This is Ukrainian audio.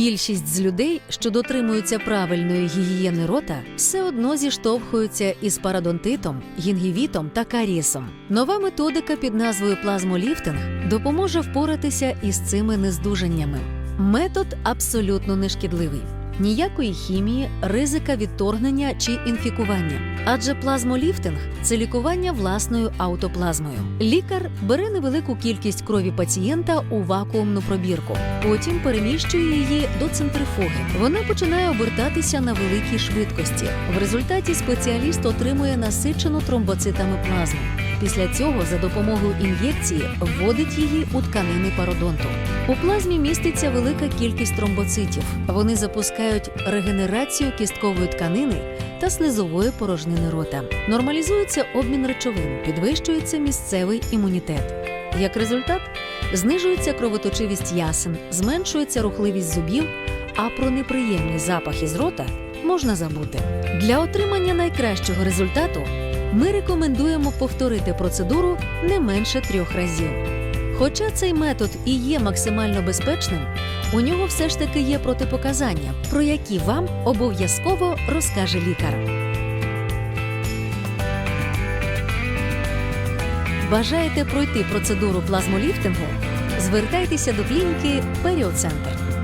Більшість з людей, що дотримуються правильної гігієни рота, все одно зіштовхуються із парадонтитом, гінгівітом та карієсом. Нова методика під назвою плазмоліфтинг допоможе впоратися із цими нездужаннями. Метод абсолютно нешкідливий. Ніякої хімії, ризика відторгнення чи інфікування. Адже плазмоліфтинг це лікування власною аутоплазмою. Лікар бере невелику кількість крові пацієнта у вакуумну пробірку, потім переміщує її до центрифуги. Вона починає обертатися на великій швидкості. В результаті спеціаліст отримує насичену тромбоцитами плазму. Після цього за допомогою ін'єкції вводить її у тканини пародонту. У плазмі міститься велика кількість тромбоцитів. Вони запускають регенерацію кісткової тканини та слизової порожнини рота. Нормалізується обмін речовин, підвищується місцевий імунітет. Як результат, знижується кровоточивість ясен, зменшується рухливість зубів, а про неприємні запахи з рота можна забути. Для отримання найкращого результату ми рекомендуємо повторити процедуру не менше трьох разів. Хоча цей метод і є максимально безпечним, у нього все ж таки є протипоказання, про які вам обов'язково розкаже лікар. Бажаєте пройти процедуру плазмоліфтингу? Звертайтеся до клініки Періоцентр.